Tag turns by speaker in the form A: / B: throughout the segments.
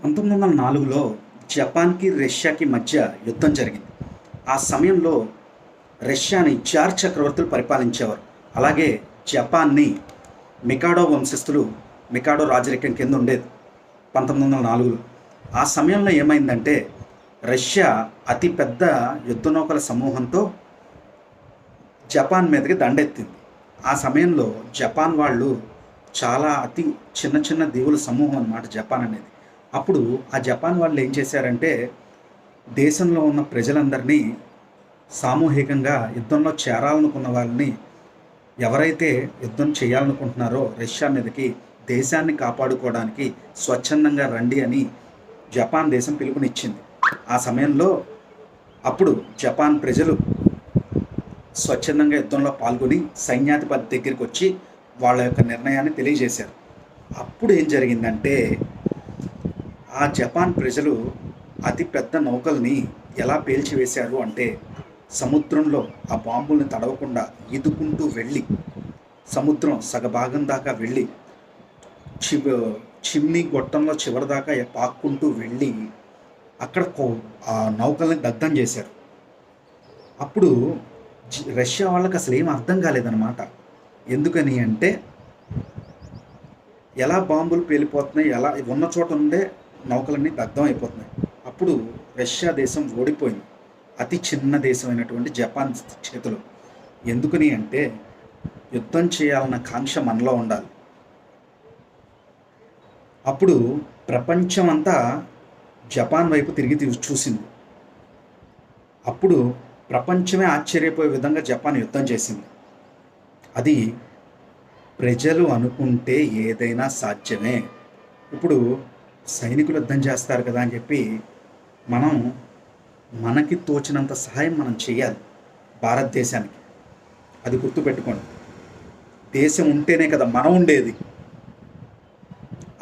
A: పంతొమ్మిది వందల నాలుగులో జపాన్కి రష్యాకి మధ్య యుద్ధం జరిగింది. ఆ సమయంలో రష్యాని జార్ చక్రవర్తులు పరిపాలించేవారు. అలాగే జపాన్ని మికాడో వంశస్థులు మికాడో రాజరికం కింద ఉండేది పంతొమ్మిది వందల నాలుగులో. ఆ సమయంలో ఏమైందంటే రష్యా అతిపెద్ద యుద్ధనౌకల యుద్ధ నౌకల సమూహంతో జపాన్ మీదకి దండెత్తింది. ఆ సమయంలో జపాన్ వాళ్ళు చాలా అతి చిన్న చిన్న దీవుల సమూహం అన్నమాట జపాన్ అనేది. అప్పుడు ఆ జపాన్ వాళ్ళు ఏం చేశారంటే దేశంలో ఉన్న ప్రజలందరినీ సామూహికంగా యుద్ధంలో చేరాలనుకున్న వాళ్ళని ఎవరైతే యుద్ధం చేయాలనుకుంటున్నారో రష్యా మీదకి దేశాన్ని కాపాడుకోవడానికి స్వచ్ఛందంగా రండి అని జపాన్ దేశం పిలుపునిచ్చింది. ఆ సమయంలో అప్పుడు జపాన్ ప్రజలు స్వచ్ఛందంగా యుద్ధంలో పాల్గొని సైన్యాధిపతి దగ్గరికి వచ్చి వాళ్ళ యొక్క నిర్ణయాన్ని తెలియజేశారు. అప్పుడు ఏం జరిగిందంటే ఆ జపాన్ ప్రజలు అతి పెద్ద నౌకల్ని ఎలా పేల్చివేశారు అంటే సముద్రంలో ఆ బాంబుల్ని తడవకుండా ఈదుకుంటూ వెళ్ళి సముద్రం సగభాగం దాకా వెళ్ళి చి చిమ్ని గొట్టంలో చివరి దాకా పాక్కుంటూ వెళ్ళి అక్కడ కో- ఆ నౌకల్ని దగ్ధం చేశారు. అప్పుడు రష్యా వాళ్ళకి అసలు ఏం అర్థం కాలేదన్నమాట. ఎందుకని అంటే ఎలా బాంబులు పేలిపోతున్నాయి ఎలా ఉన్న చోట ఉండే నౌకలన్నీ దగ్ధం అయిపోతున్నాయి. అప్పుడు రష్యా దేశం ఓడిపోయింది. అతి చిన్న దేశమైనటువంటి జపాన్ చేతిలో. ఎందుకని అంటే యుద్ధం చేయాలన్న కాంక్ష మనలో ఉండాలి. అప్పుడు ప్రపంచం అంతా జపాన్ వైపు తిరిగి చూసింది. అప్పుడు ప్రపంచమే ఆశ్చర్యపోయే విధంగా జపాన్ యుద్ధం చేసింది. అది ప్రజలు అనుకుంటే ఏదైనా సాధ్యమే. ఇప్పుడు సైనికులు యుద్ధం చేస్తారు కదా అని చెప్పి మనం మనకి తోచినంత సహాయం మనం చేయాలి భారతదేశానికి. అది గుర్తుపెట్టుకోండి. దేశం ఉంటేనే కదా మనం ఉండేది.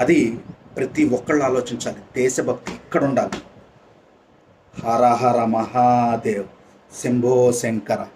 A: అది ప్రతి ఒక్కళ్ళు ఆలోచించాలి. దేశభక్తి ఇక్కడ ఉండాలి. హర హర మహాదేవ్. శంభో శంకర.